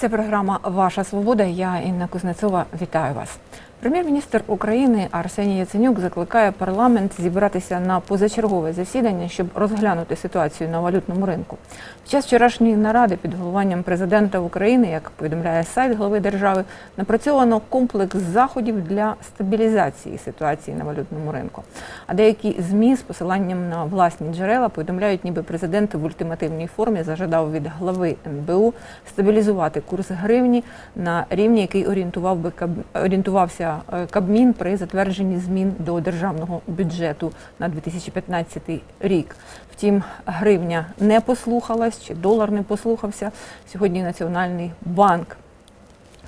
Це програма Ваша свобода. Я Інна Кузнецова. Вітаю вас. Прем'єр-міністр України Арсеній Яценюк закликає парламент зібратися на позачергове засідання, щоб розглянути ситуацію на валютному ринку. Під час вчорашньої наради під головуванням президента України, як повідомляє сайт глави держави, напрацьовано комплекс заходів для стабілізації ситуації на валютному ринку. А деякі змі з посиланням на власні джерела повідомляють, ніби президент в ультимативній формі зажадав від глави НБУ стабілізувати курс гривні на рівні, який орієнтував би орієнтувався е, Кабмін при затвердженні змін до державного бюджету на 2015 рік. Втім, гривня не послухалась чи долар не послухався. Сьогодні Національний банк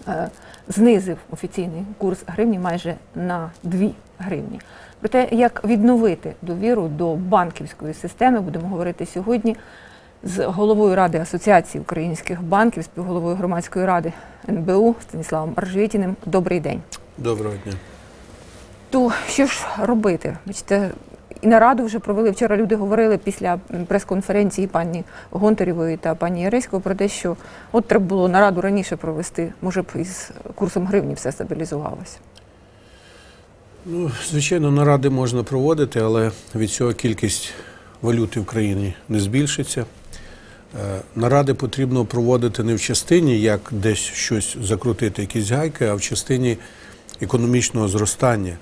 е, знизив офіційний курс гривні майже на 2 гривні. Про те, як відновити довіру до банківської системи, будемо говорити сьогодні з головою ради Асоціації українських банків, співголовою громадської ради НБУ Станіславом Аржвітіним. Добрий день. Доброго дня. То що ж робити? Бачите, і нараду вже провели вчора. Люди говорили після прес-конференції пані Гонтарєвої та пані Яреської про те, що от треба було нараду раніше провести. Може б із курсом гривні все стабілізувалося. Ну, звичайно, наради можна проводити, але від цього кількість валюти в країні не збільшиться. Е, Наради потрібно проводити не в частині, як десь щось закрутити, якісь гайки, а в частині економічного зростання.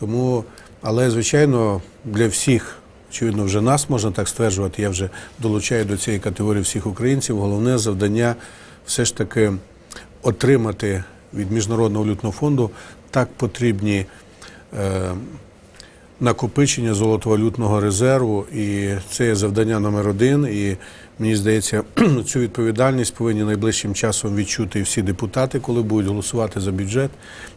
Тому, але, звичайно, для всіх, очевидно, вже нас можна так стверджувати, я вже долучаю до цієї категорії всіх українців. Головне завдання все ж таки отримати від Міжнародного валютного фонду так потрібні е, накопичення золотовалютного резерву, і це є завдання номер один. І мені здається, цю відповідальність повинні найближчим часом відчути всі депутати, коли будуть голосувати за бюджет.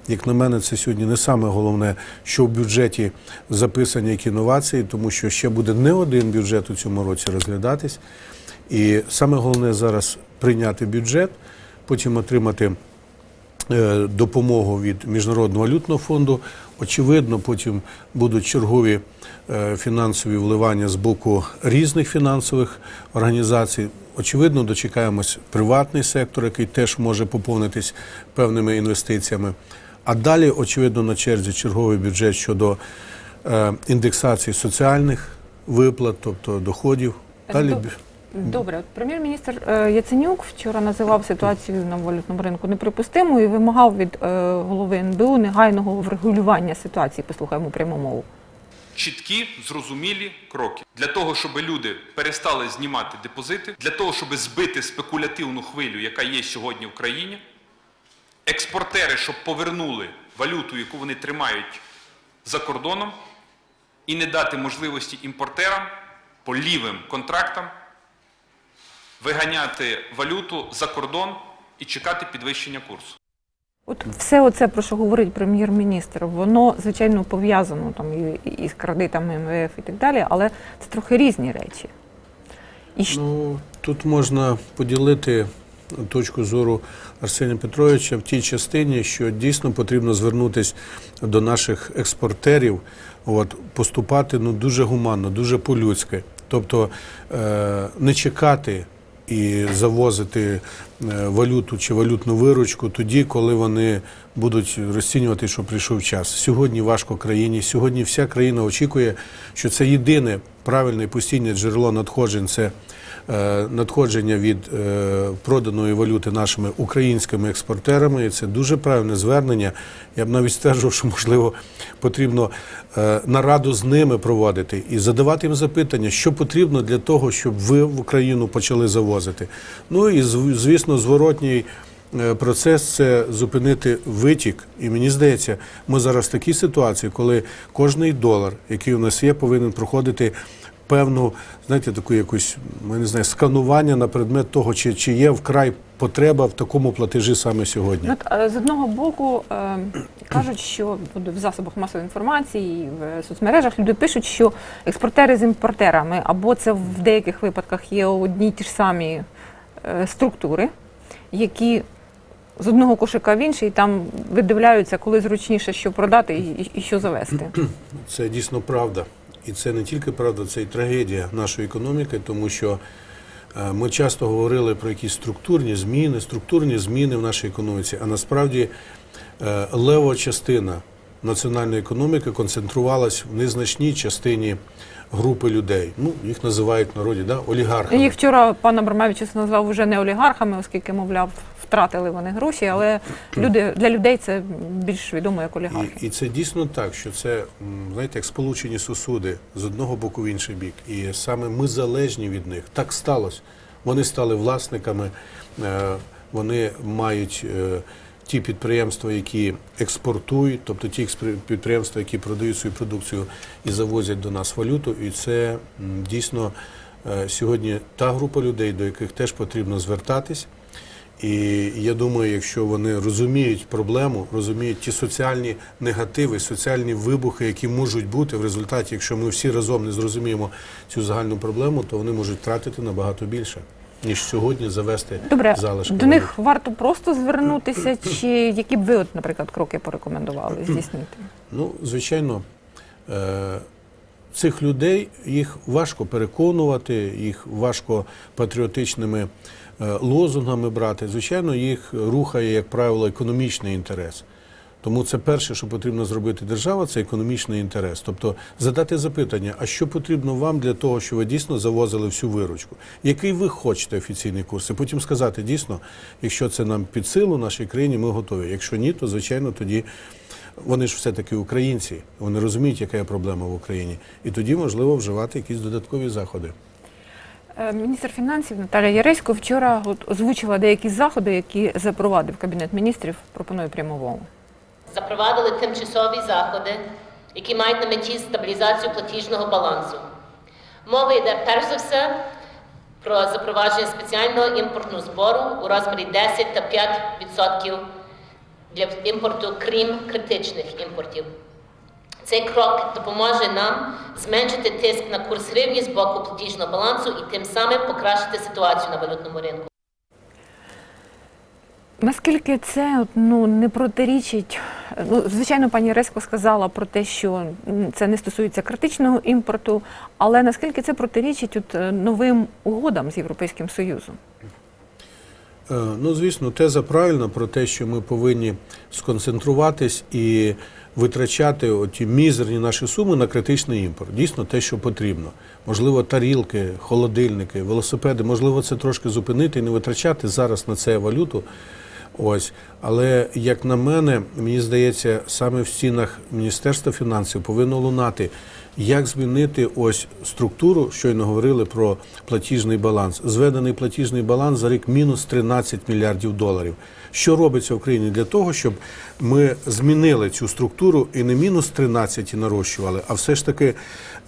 Як на мене, це сьогодні не саме головне, що в бюджеті записані які інновації, тому що ще буде не один бюджет у цьому році розглядатись. І саме головне зараз прийняти бюджет, потім отримати допомогу від Міжнародного валютного фонду. Очевидно, потім будуть чергові е, фінансові вливання з боку різних фінансових організацій. Очевидно, дочекаємось приватний сектор, який теж може поповнитись певними інвестиціями. А далі, очевидно, на черзі черговий бюджет щодо е, індексації соціальних виплат, тобто доходів. Далі бю- Добре, от прем'єр-міністр е, Яценюк вчора називав ситуацію на валютному ринку неприпустимою і вимагав від е, голови НБУ негайного врегулювання ситуації. Послухаємо пряму мову. чіткі, зрозумілі кроки для того, щоб люди перестали знімати депозити, для того, щоб збити спекулятивну хвилю, яка є сьогодні в країні, експортери, щоб повернули валюту, яку вони тримають за кордоном, і не дати можливості імпортерам по лівим контрактам виганяти валюту за кордон і чекати підвищення курсу. От все оце, про що говорить прем'єр-міністр, воно звичайно пов'язано там і, і з кредитами МВФ і так далі, але це трохи різні речі. І Ну, тут можна поділити точку зору Арсенія Петровича в тій частині, що дійсно потрібно звернутися до наших експортерів, от, поступати ну, дуже гуманно, дуже по-людськи. Тобто е, не чекати і завозити е, валюту чи валютну виручку тоді, коли вони будуть розцінювати, що прийшов час. Сьогодні важко країні. Сьогодні вся країна очікує, що це єдине правильне постійне джерело надходжень. Це надходження від е, проданої валюти нашими українськими експортерами. І це дуже правильне звернення. Я б навіть стверджував, що можливо потрібно е, нараду з ними проводити і задавати їм запитання, що потрібно для того, щоб ви в Україну почали завозити. Ну і звісно, зворотній. е, Процес це зупинити витік, і мені здається, ми зараз в такій ситуації, коли кожний долар, який у нас є, повинен проходити певну, знаєте, таку якусь, я не знаю, сканування на предмет того, чи, чи є вкрай потреба в такому платежі саме сьогодні. Ну, от, е, з одного боку е, кажуть, що в засобах масової інформації, і в соцмережах люди пишуть, що експортери з імпортерами або це в деяких випадках є одні й ті ж самі е, структури, які з одного кошика в інший там видивляються, коли зручніше що продати і, і- і що завести. Це дійсно правда. І це не тільки правда, це і трагедія нашої економіки, тому що Е, Ми часто говорили про якісь структурні зміни, структурні зміни в нашій економіці, а насправді е, лева частина національної економіки концентрувалась в незначній частині групи людей. Ну, їх називають в народі да, олігархами. Їх вчора пан Абрамевич назвав вже не олігархами, оскільки, мовляв, втратили вони гроші, але люди для людей це більш відомо як олігархи. І, і це дійсно так, що це знаєте, як сполучені сусуди з одного боку в інший бік. І саме ми залежні від них. Так сталося. Вони стали власниками, е, вони мають е, ті підприємства, які експортують, тобто ті підприємства, які продають свою продукцію і завозять до нас валюту. І це дійсно е, сьогодні та група людей, до яких теж потрібно звертатись. І я думаю, якщо вони розуміють проблему, розуміють ті соціальні негативи, соціальні вибухи, які можуть бути в результаті, якщо ми всі разом не зрозуміємо цю загальну проблему, то вони можуть втратити набагато більше, ніж сьогодні завести Добре, залишки. до них варто просто звернутися, чи які б ви, от, наприклад, кроки порекомендували здійснити? Ну, звичайно, е, цих людей їх важко переконувати, їх важко патріотичними лозунгами брати. Звичайно, їх рухає, як правило, економічний інтерес. Тому це перше, що потрібно зробити держава, це економічний інтерес. Тобто задати запитання, а що потрібно вам для того, щоб ви дійсно завозили всю виручку? Який ви хочете офіційний курс? І потім сказати, дійсно, якщо це нам під силу нашій країні, ми готові. Якщо ні, то звичайно тоді вони ж все-таки українці, вони розуміють, яка є проблема в Україні. І тоді можливо вживати якісь додаткові заходи. Е, Міністр фінансів Наталія Яресько вчора озвучила деякі заходи, які запровадив Кабінет міністрів. Пропоную пряму мову. запровадили тимчасові заходи, які мають на меті стабілізацію платіжного балансу. Мова йде перш за все про запровадження спеціального імпортного збору у розмірі 10 та 5% для імпорту, крім критичних імпортів. Цей крок допоможе нам зменшити тиск на курс гривні з боку платіжного балансу і тим самим покращити ситуацію на валютному ринку. Наскільки це ну, не протирічить, ну, звичайно, пані Ресько сказала про те, що це не стосується критичного імпорту, але наскільки це протирічить от, е, новим угодам з Європейським Союзом? Е, Ну, звісно, теза правильна про те, що ми повинні сконцентруватись і витрачати оті мізерні наші суми на критичний імпорт. Дійсно, те, що потрібно. Можливо, тарілки, холодильники, велосипеди, можливо, це трошки зупинити і не витрачати зараз на це валюту. Ось, але як на мене, мені здається, саме в стінах Міністерства фінансів повинно лунати, як змінити ось структуру, щойно говорили про платіжний баланс. Зведений платіжний баланс за рік мінус 13 мільярдів доларів. Що робиться в Україні для того, щоб ми змінили цю структуру і не мінус 13 і нарощували, а все ж таки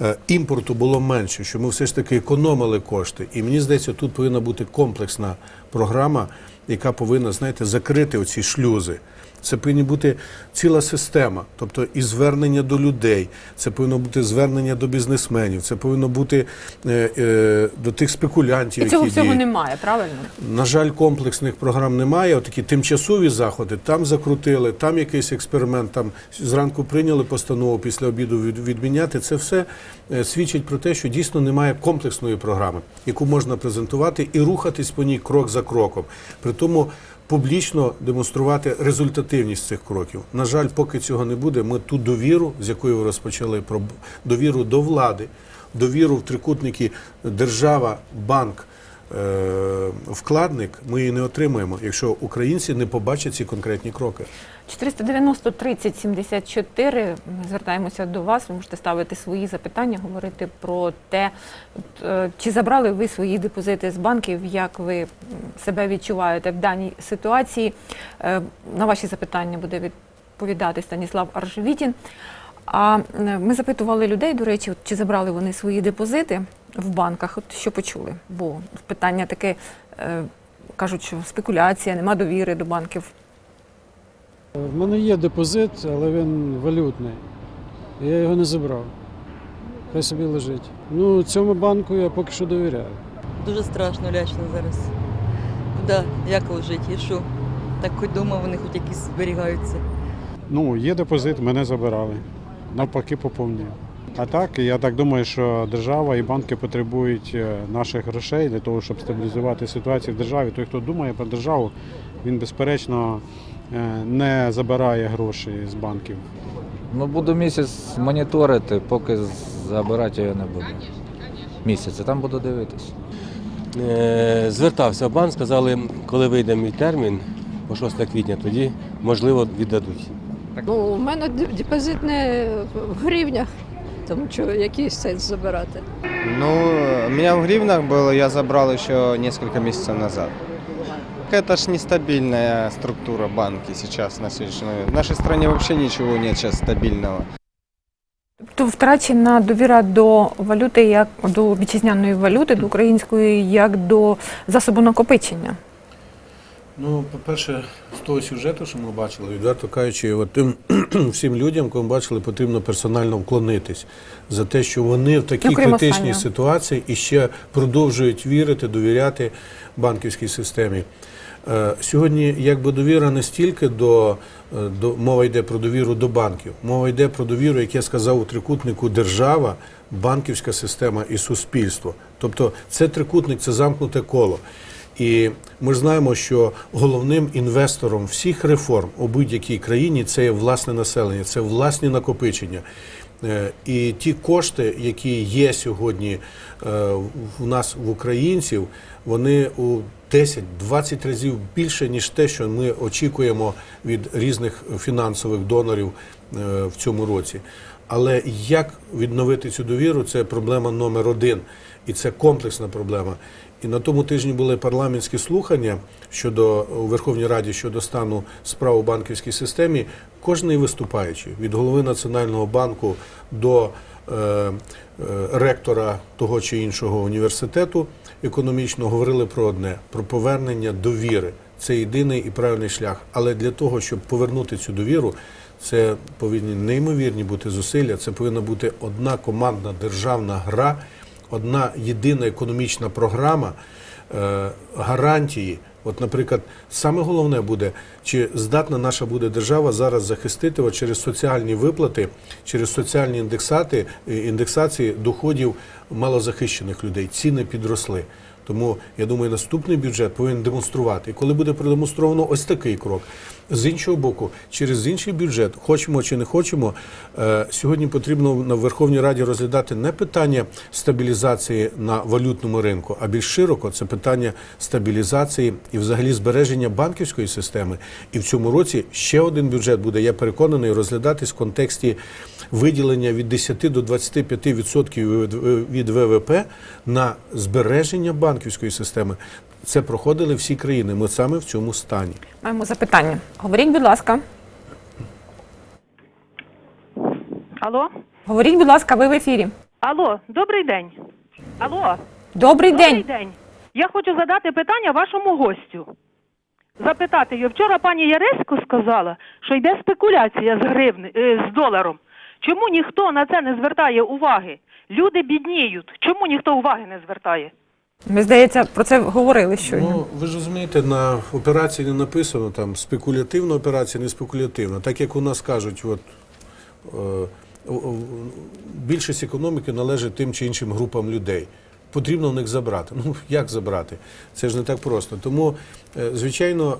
е, імпорту було менше, щоб ми все ж таки економили кошти. І мені здається, тут повинна бути комплексна програма, яка повинна, знаєте, закрити оці шлюзи. Це повинна бути ціла система, тобто і звернення до людей, це повинно бути звернення до бізнесменів, це повинно бути е, е, до тих спекулянтів, І цього які всього діють. немає, правильно? На жаль, комплексних програм немає. Отакі тимчасові заходи там закрутили, там якийсь експеримент. Там зранку прийняли постанову після обіду відміняти. Це все е, свідчить про те, що дійсно немає комплексної програми, яку можна презентувати і рухатись по ній крок за кроком. При тому публічно демонструвати результативність цих кроків. На жаль, поки цього не буде, ми ту довіру, з якою ви розпочали, про довіру до влади, довіру в трикутники держава, банк. е, Вкладник ми її не отримаємо, якщо українці не побачать ці конкретні кроки. 490 30 74. Ми звертаємося до вас. Ви можете ставити свої запитання, говорити про те, е, чи забрали ви свої депозити з банків, як ви себе відчуваєте в даній ситуації. Е, На ваші запитання буде відповідати Станіслав Аржевітін. А ми запитували людей, до речі, чи забрали вони свої депозити в банках. От що почули? Бо питання таке е, кажуть, що спекуляція, нема довіри до банків. В мене є депозит, але він валютний. Я його не забрав. Хай собі лежить. Ну, цьому банку я поки що довіряю. Дуже страшно, лячно зараз. Куди, як жити і що? Так хоч дома вони хоч якісь зберігаються. Ну, є депозит, мене забирали. Навпаки, поповнюю. А так, я так думаю, що держава і банки потребують е, наших грошей для того, щоб стабілізувати ситуацію в державі. Той, хто думає про державу, він безперечно не забирає гроші з банків. Ну, буду місяць моніторити, поки забирати його не буду. Місяць, а там буду дивитись. Е, Звертався в банк, сказали, коли вийде мій термін, по 6 квітня, тоді можливо віддадуть. Ну, у мене депозит не в гривнях, тому що який сенс забирати. Ну, у меня в гривнах было, я забрал еще несколько месяцев назад. Это ж нестабильная структура банки сейчас на сегодняшний момент. В нашей стране вообще ничего нет сейчас стабильного. Тобто втрачена довіра до валюти як до вітчизняної валюти, до української, як до засобу накопичення. Ну, по-перше, з того сюжету, що ми бачили, відверто кажучи, от тим всім людям, кого ми бачили, потрібно персонально вклонитись за те, що вони в такій Окрім критичній останнього. ситуації і ще продовжують вірити, довіряти банківській системі. Е, Сьогодні якби довіра не стільки до, е, до мова йде про довіру до банків, мова йде про довіру, як я сказав у трикутнику держава, банківська система і суспільство. Тобто це трикутник, це замкнуте коло. І ми знаємо, що головним інвестором всіх реформ у будь-якій країні це є власне населення, це власні накопичення. Е, І ті кошти, які є сьогодні е, в нас в українців, вони у 10-20 разів більше, ніж те, що ми очікуємо від різних фінансових донорів е, в цьому році. Але як відновити цю довіру, це проблема номер один, і це комплексна проблема. І на тому тижні були парламентські слухання щодо у Верховній Раді щодо стану справ у банківській системі. Кожний виступаючий від голови Національного банку до е, е, ректора того чи іншого університету економічного говорили про одне: про повернення довіри. Це єдиний і правильний шлях. Але для того, щоб повернути цю довіру, це повинні неймовірні бути зусилля. Це повинна бути одна командна державна гра, одна єдина економічна програма, е, гарантії. От, наприклад, саме головне буде, чи здатна наша буде держава зараз захистити от через соціальні виплати, через соціальні індексати, е, індексації доходів малозахищених людей. Ціни підросли. Тому я думаю, наступний бюджет повинен демонструвати. І коли буде продемонстровано ось такий крок, з іншого боку, через інший бюджет, хочемо чи не хочемо, е, сьогодні потрібно на Верховній Раді розглядати не питання стабілізації на валютному ринку, а більш широко це питання стабілізації і взагалі збереження банківської системи. І в цьому році ще один бюджет буде, я переконаний, розглядатись в контексті виділення від 10 до 25% відсотків від- від ВВП на збереження банківської системи. Це проходили всі країни. Ми саме в цьому стані. Маємо запитання. Говоріть, будь ласка. Алло? Говоріть, будь ласка, ви в ефірі. Алло, добрий день. Алло, Добрий добрий день. день. Я хочу задати питання вашому гостю. Запитати його. Вчора пані Яресько сказала, що йде спекуляція з гривни, е, з доларом. Чому ніхто на це не звертає уваги? Люди бідніють. Чому ніхто уваги не звертає? Ми здається, про це говорили щойно. Ну, ви ж розумієте, на операції не написано там спекулятивна операція, не спекулятивна. Так як у нас кажуть, от, е, більшість економіки належить тим чи іншим групам людей. Потрібно в них забрати. Ну як забрати? Це ж не так просто. Тому, е, звичайно,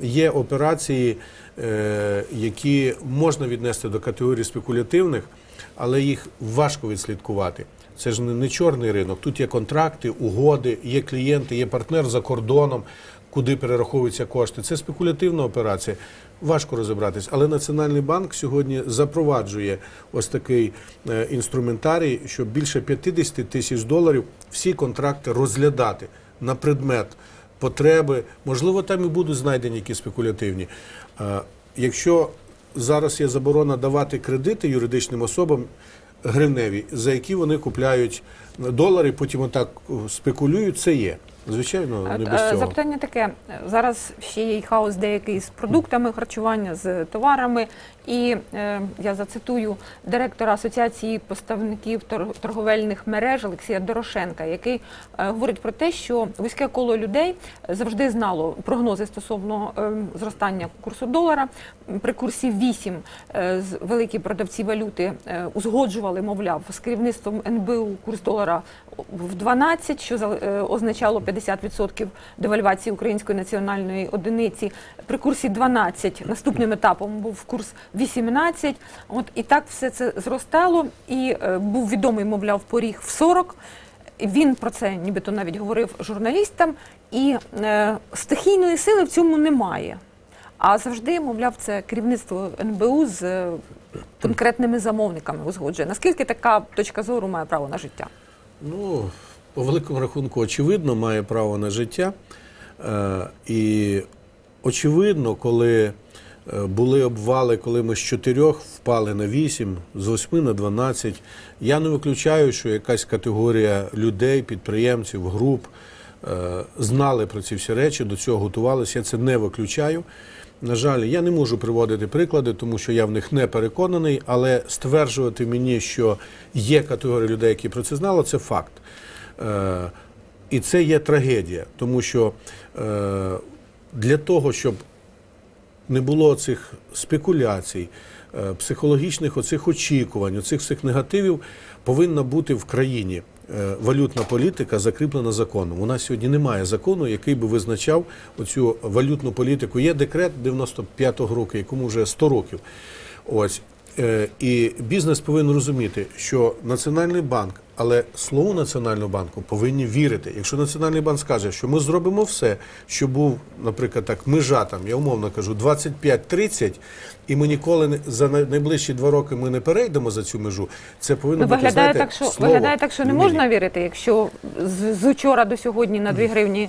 е, є операції, е, які можна віднести до категорії спекулятивних, але їх важко відслідкувати. Це ж не, чорний ринок. Тут є контракти, угоди, є клієнти, є партнер за кордоном, куди перераховуються кошти. Це спекулятивна операція. Важко розібратись. Але Національний банк сьогодні запроваджує ось такий е, інструментарій, щоб більше 50 тисяч доларів всі контракти розглядати на предмет потреби. Можливо, там і будуть знайдені якісь спекулятивні. Е, Якщо зараз є заборона давати кредити юридичним особам гривневі, за які вони купляють долари, потім отак спекулюють, це є. Звичайно, не без цього. Запитання таке: зараз ще є хаос деякий з продуктами харчування, з товарами. І е, я зацитую директора Асоціації поставників торговельних мереж Олексія Дорошенка, який е, говорить про те, що вузьке коло людей завжди знало прогнози стосовно е, зростання курсу долара. При курсі 8 е, великі продавці валюти е, узгоджували, мовляв, з керівництвом НБУ курс долара в 12, що е, означало 50% девальвації української національної одиниці. При курсі 12 наступним етапом був курс 18. От і так все це зростало, і е, був відомий, мовляв, поріг в 40. Він про це нібито навіть говорив журналістам, і е, стихійної сили в цьому немає. А завжди, мовляв, це керівництво НБУ з е, конкретними замовниками узгоджує. Наскільки така точка зору має право на життя? Ну, по великому рахунку, очевидно, має право на життя. Е, і очевидно, коли е, були обвали, коли ми з чотирьох впали на вісім, з восьми на 12, я не виключаю, що якась категорія людей, підприємців, груп е, знали про ці всі речі, до цього готувалися. Я це не виключаю. На жаль, я не можу приводити приклади, тому що я в них не переконаний, але стверджувати мені, що є категорія людей, які про це знали, це факт. Е, і це є трагедія, тому що е, для того, щоб не було цих спекуляцій, е, психологічних оцих очікувань, оцих всіх негативів, повинна бути в країні валютна політика закріплена законом. У нас сьогодні немає закону, який би визначав оцю валютну політику. Є декрет 95-го року, якому вже 100 років. Ось. Е, І бізнес повинен розуміти, що Національний банк, але слову Національного банку повинні вірити. Якщо Національний банк скаже, що ми зробимо все, що був, наприклад, так, межа там, я умовно кажу, 25-30, і ми ніколи не за найближчі два роки ми не перейдемо за цю межу. Це повинно Ну, бути виглядає знаєте, так, що слово виглядає так, що не людині. можна вірити, якщо з, з учора до сьогодні на 2 гривні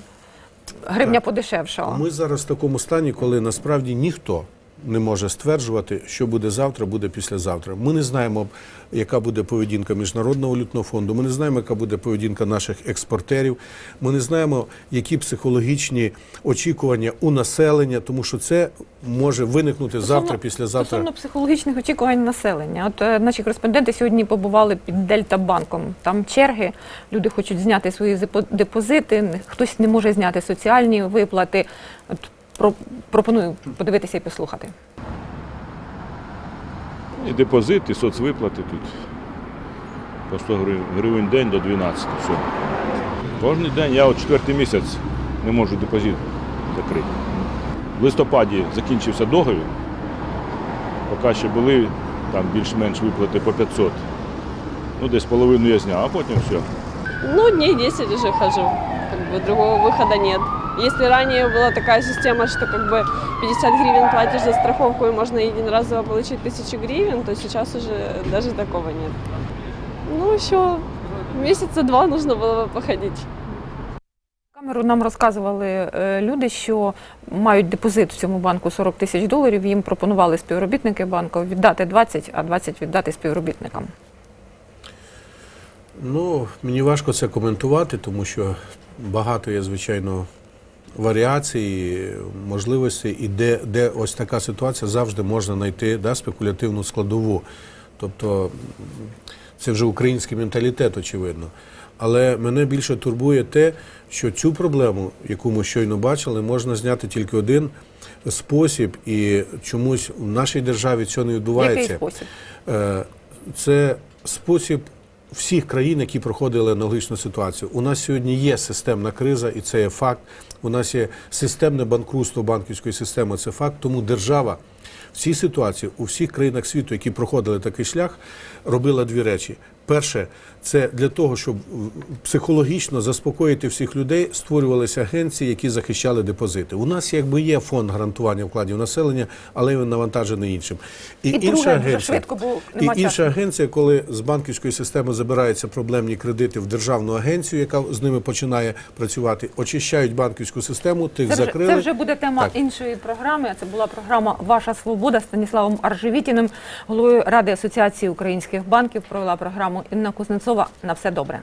гривня Так. подешевшала. Ми зараз в такому стані, коли насправді ніхто не може стверджувати, що буде завтра, буде післязавтра. Ми не знаємо, яка буде поведінка Міжнародного валютного фонду. Ми не знаємо, яка буде поведінка наших експортерів. Ми не знаємо, які психологічні очікування у населення, тому що це може виникнути завтра, післязавтра. Стосовно психологічних очікувань населення. От е, наші кореспонденти сьогодні побували під Дельта банком. Там черги, люди хочуть зняти свої депозити, хтось не може зняти соціальні виплати. От пропоную подивитися і послухати. І депозит, і соцвиплати тут. По 100 гривень день до 12. Все. Кожен день я от четвертий місяць не можу депозит закрити. В листопаді закінчився договір. Поки ще були там більш-менш виплати по 500. Ну, десь половину я зняв, а потім все. Ну, дней 10 уже хожу. Как бы другого выхода нет. Если ранее была такая система, что как бы 50 гривен платишь за страховку и можно единоразово получить 1000 гривен, то сейчас уже даже такого нет. Ну, еще месяца два нужно было бы походить. Камеру нам розказували е, люди, що мають депозит в цьому банку 40 тисяч доларів. Їм пропонували співробітники банку віддати 20, а 20 віддати співробітникам. Ну, мені важко це коментувати, тому що багато є, звичайно, варіацій, можливостей, і де, де ось така ситуація завжди можна знайти да, спекулятивну складову. Тобто це вже український менталітет, очевидно. Але мене більше турбує те, що цю проблему, яку ми щойно бачили, можна зняти тільки один спосіб, і чомусь в нашій державі цього не відбувається. Який спосіб? Е, Це спосіб всіх країн, які проходили аналогічну ситуацію. У нас сьогодні є системна криза, і це є факт. У нас є системне банкрутство банківської системи. Це факт. Тому держава в цій ситуації у всіх країнах світу, які проходили такий шлях, робила дві речі. Перше, це для того, щоб психологічно заспокоїти всіх людей, створювалися агенції, які захищали депозити. У нас якби є фонд гарантування вкладів населення, але він навантажений іншим. І друге, дуже швидко, бо і інша агенція, коли з банківської системи забираються проблемні кредити в державну агенцію, яка з ними починає працювати, очищають банківську систему, тих Це вже, закрили. це вже буде тема Так. іншої програми. Це була програма Ваша свобода Станіславом Аржевітіним, головою Ради Асоціації українських банків. Провела програму Інна Кузнецова. На все добре.